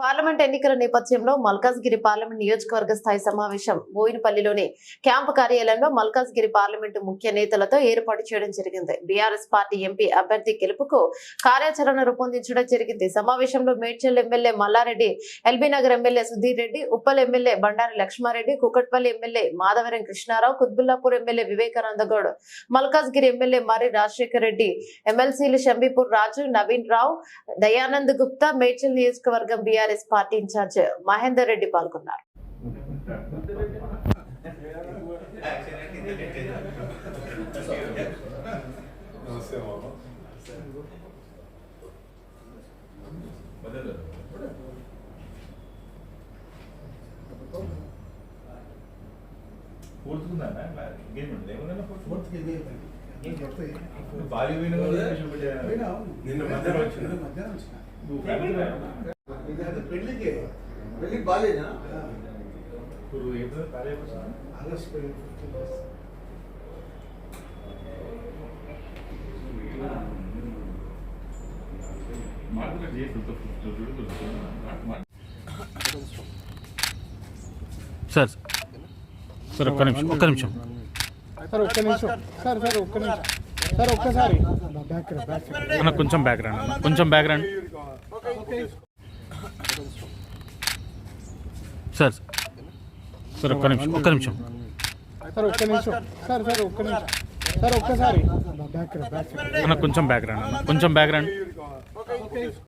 Parliament ఎన్నికల నేపథ్యంలో Malkajgiri parliament నియోజకవర్గ స్థాయి సమావేశం బోయినపల్లిలోని క్యాంపు కార్యాలయంలో మల్కాజ్గిరి పార్లమెంటు ముఖ్య నేతలతో ఏర్పాటు చేయడం జరిగింది. బీఆర్ఎస్ పార్టీ ఎంపీ అభ్యర్థి గెలుపుకు కార్యాచరణ రూపొందించడం జరిగింది. సమావేశంలో Medchal MLA Mallareddy LB Nagar MLA Sudheer Reddy Uppal MLA Bandari Lakshmareddy Kukatpally MLA Madhavaram Krishnarao Quthbullapur MLA Vivekanandagoud Malkajgiri MLA Marri Rajasekhar Reddy ఎమ్మెల్సీలు షంబీపూర్ రాజు నవీన్ రావు దయానంద్ గుప్తా మేడ్చల్ నియోజకవర్గం BRS party incharge Mahender Reddy పాల్గొన్నారు. భారీ? నిన్న మధ్యాహ్నం వచ్చిన. పెళ్ళికి. పెళ్ళికి బాగాలేదా ఆగస్ట్ సార్ సార్ ఒక్క నిమిషం ఒక్క నిమిషం. సార్ ఒక్క నిమిషం. సార్ సార్ ఒక్క నిమిషం. సార్ ఒక్కసారి. అన్న కొంచెం బ్యాక్గ్రౌండ్ అన్న కొంచెం బ్యాక్గ్రౌండ్ సార్. సార్ ఒక్క నిమిషం ఒక్క నిమిషం. సార్ ఒక్క నిమిషం. సార్ సార్ ఒక్క నిమిషం. సార్ ఒక్కసారి. బ్యాక్ కొంచెం బ్యాక్గ్రౌండ్ కొంచెం బ్యాక్గ్రౌండ్